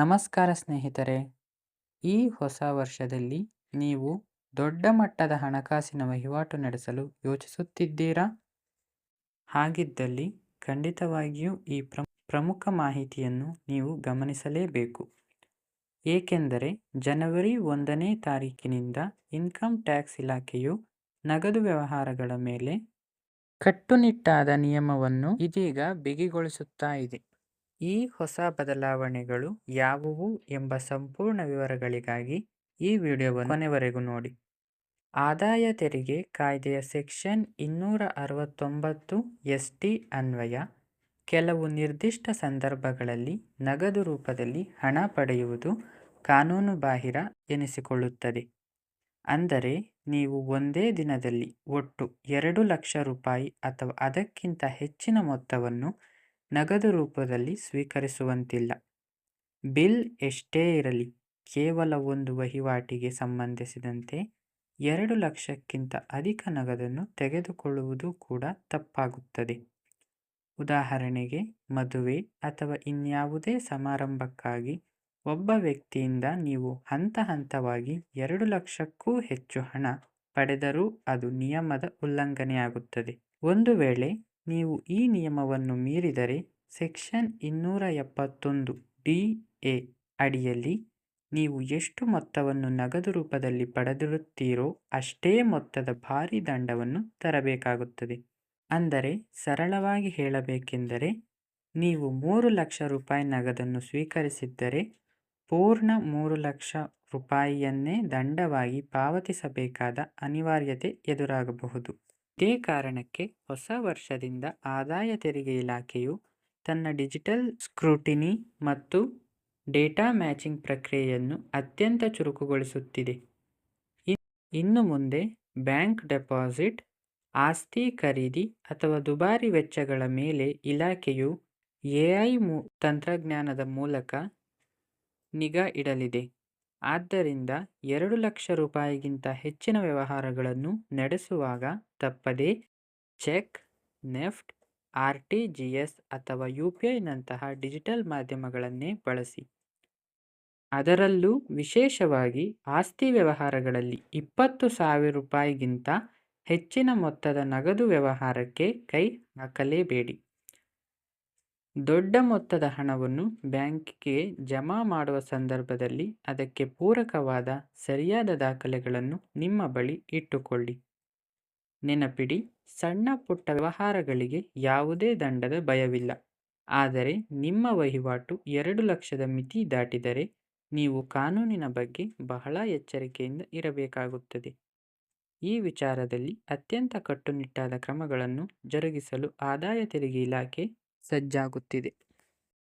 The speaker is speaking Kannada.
ನಮಸ್ಕಾರ ಸ್ನೇಹಿತರೆ, ಈ ಹೊಸ ವರ್ಷದಲ್ಲಿ ನೀವು ದೊಡ್ಡ ಮಟ್ಟದ ಹಣಕಾಸಿನ ವಹಿವಾಟು ನಡೆಸಲು ಯೋಚಿಸುತ್ತಿದ್ದೀರಾ? ಹಾಗಿದ್ದಲ್ಲಿ ಖಂಡಿತವಾಗಿಯೂ ಈ ಪ್ರ, ಪ್ರಮುಖ ಮಾಹಿತಿಯನ್ನು ನೀವು ಗಮನಿಸಲೇಬೇಕು. ಏಕೆಂದರೆ ಜನವರಿ ಒಂದನೇ ತಾರೀಕಿನಿಂದ ಇನ್ಕಮ್ ಟ್ಯಾಕ್ಸ್ ಇಲಾಖೆಯು ನಗದು ವ್ಯವಹಾರಗಳ ಮೇಲೆ ಕಟ್ಟುನಿಟ್ಟಾದ ನಿಯಮವನ್ನು ಇದೀಗ ಬಿಗಿಗೊಳಿಸುತ್ತಾ ಇದೆ. ಈ ಹೊಸ ಬದಲಾವಣೆಗಳು ಯಾವುವು ಎಂಬ ಸಂಪೂರ್ಣ ವಿವರಗಳಿಗಾಗಿ ಈ ವಿಡಿಯೋವನ್ನು ಕೊನೆವರೆಗೂ ನೋಡಿ. ಆದಾಯ ತೆರಿಗೆ ಕಾಯ್ದೆಯ ಸೆಕ್ಷನ್ ಇನ್ನೂರ ಅರವತ್ತೊಂಬತ್ತು ಎಸ್ ಟಿ ಅನ್ವಯ. ಕೆಲವು ನಿರ್ದಿಷ್ಟ ಸಂದರ್ಭಗಳಲ್ಲಿ ನಗದು ರೂಪದಲ್ಲಿ ಹಣ ಪಡೆಯುವುದು ಕಾನೂನುಬಾಹಿರ ಎನಿಸಿಕೊಳ್ಳುತ್ತದೆ. ಅಂದರೆ ನೀವು ಒಂದೇ ದಿನದಲ್ಲಿ ಒಟ್ಟು ಎರಡು ಲಕ್ಷ ರೂಪಾಯಿ ಅಥವಾ ಅದಕ್ಕಿಂತ ಹೆಚ್ಚಿನ ಮೊತ್ತವನ್ನು ನಗದು ರೂಪದಲ್ಲಿ ಸ್ವೀಕರಿಸುವಂತಿಲ್ಲ. ಬಿಲ್ ಎಷ್ಟೇ ಇರಲಿ, ಕೇವಲ ಒಂದು ವಹಿವಾಟಿಗೆ ಸಂಬಂಧಿಸಿದಂತೆ ಎರಡು ಲಕ್ಷಕ್ಕಿಂತ ಅಧಿಕ ನಗದನ್ನು ತೆಗೆದುಕೊಳ್ಳುವುದು ಕೂಡ ತಪ್ಪಾಗುತ್ತದೆ. ಉದಾಹರಣೆಗೆ, ಮದುವೆ ಅಥವಾ ಇನ್ಯಾವುದೇ ಸಮಾರಂಭಕ್ಕಾಗಿ ಒಬ್ಬ ವ್ಯಕ್ತಿಯಿಂದ ನೀವು ಹಂತ ಹಂತವಾಗಿ ಎರಡು ಲಕ್ಷಕ್ಕೂ ಹೆಚ್ಚು ಹಣ ಪಡೆದರೂ ಅದು ನಿಯಮದ ಉಲ್ಲಂಘನೆಯಾಗುತ್ತದೆ. ಒಂದು ವೇಳೆ ನೀವು ಈ ನಿಯಮವನ್ನು ಮೀರಿದರೆ ಸೆಕ್ಷನ್ ಇನ್ನೂರ ಎಪ್ಪತ್ತೊಂದು ಡಿ ಎ ಅಡಿಯಲ್ಲಿ ನೀವು ಎಷ್ಟು ಮೊತ್ತವನ್ನು ನಗದು ರೂಪದಲ್ಲಿ ಪಡೆದಿರುತ್ತೀರೋ ಅಷ್ಟೇ ಮೊತ್ತದ ಭಾರಿ ದಂಡವನ್ನು ತರಬೇಕಾಗುತ್ತದೆ. ಅಂದರೆ ಸರಳವಾಗಿ ಹೇಳಬೇಕೆಂದರೆ ನೀವು ಮೂರು ಲಕ್ಷ ರೂಪಾಯಿ ನಗದನ್ನು ಸ್ವೀಕರಿಸಿದ್ದರೆ ಪೂರ್ಣ ಮೂರು ಲಕ್ಷ ರೂಪಾಯಿಯನ್ನೇ ದಂಡವಾಗಿ ಪಾವತಿಸಬೇಕಾದ ಅನಿವಾರ್ಯತೆ ಎದುರಾಗಬಹುದು. ಇದೇ ಕಾರಣಕ್ಕೆ ಹೊಸ ವರ್ಷದಿಂದ ಆದಾಯ ತೆರಿಗೆ ಇಲಾಖೆಯು ತನ್ನ ಡಿಜಿಟಲ್ ಸ್ಕ್ರೂಟಿನಿ ಮತ್ತು ಡೇಟಾ ಮ್ಯಾಚಿಂಗ್ ಪ್ರಕ್ರಿಯೆಯನ್ನು ಅತ್ಯಂತ ಚುರುಕುಗೊಳಿಸುತ್ತಿದೆ. ಇನ್ನು ಮುಂದೆ ಬ್ಯಾಂಕ್ ಡೆಪಾಸಿಟ್, ಆಸ್ತಿ ಖರೀದಿ ಅಥವಾ ದುಬಾರಿ ವೆಚ್ಚಗಳ ಮೇಲೆ ಇಲಾಖೆಯು ಎಐ ಮೂ, ತಂತ್ರಜ್ಞಾನದ ಮೂಲಕ ನಿಗಾ ಇಡಲಿದೆ. ಆದ್ದರಿಂದ ಎರಡು ಲಕ್ಷ ರೂಪಾಯಿಗಿಂತ ಹೆಚ್ಚಿನ ವ್ಯವಹಾರಗಳನ್ನು ನಡೆಸುವಾಗ ತಪ್ಪದೇ cheque, NEFT, R T G S ಅಥವಾ ಯು ಪಿ ಐನಂತಹ ಡಿಜಿಟಲ್ ಮಾಧ್ಯಮಗಳನ್ನೇ ಬಳಸಿ. ಅದರಲ್ಲೂ ವಿಶೇಷವಾಗಿ ಆಸ್ತಿ ವ್ಯವಹಾರಗಳಲ್ಲಿ ಇಪ್ಪತ್ತು ಸಾವಿರ ರೂಪಾಯಿಗಿಂತ ಹೆಚ್ಚಿನ ಮೊತ್ತದ ನಗದು ವ್ಯವಹಾರಕ್ಕೆ ಕೈ ಹಾಕಲೇಬೇಡಿ. ದೊಡ್ಡ ಮೊತ್ತದ ಹಣವನ್ನು ಬ್ಯಾಂಕಿಗೆ ಜಮಾ ಮಾಡುವ ಸಂದರ್ಭದಲ್ಲಿ ಅದಕ್ಕೆ ಪೂರಕವಾದ ಸರಿಯಾದ ದಾಖಲೆಗಳನ್ನು ನಿಮ್ಮ ಬಳಿ ಇಟ್ಟುಕೊಳ್ಳಿ. ನೆನಪಿಡಿ, ಸಣ್ಣ ಪುಟ್ಟ ವ್ಯವಹಾರಗಳಿಗೆ ಯಾವುದೇ ದಂಡದ ಭಯವಿಲ್ಲ. ಆದರೆ ನಿಮ್ಮ ವಹಿವಾಟು ಎರಡು ಲಕ್ಷದ ಮಿತಿ ದಾಟಿದರೆ ನೀವು ಕಾನೂನಿನ ಬಗ್ಗೆ ಬಹಳ ಎಚ್ಚರಿಕೆಯಿಂದ ಇರಬೇಕಾಗುತ್ತದೆ. ಈ ವಿಚಾರದಲ್ಲಿ ಅತ್ಯಂತ ಕಟ್ಟುನಿಟ್ಟಾದ ಕ್ರಮಗಳನ್ನು ಜರುಗಿಸಲು ಆದಾಯ ತೆರಿಗೆ ಇಲಾಖೆ ಸಜ್ಜಾಗುತ್ತಿದೆ.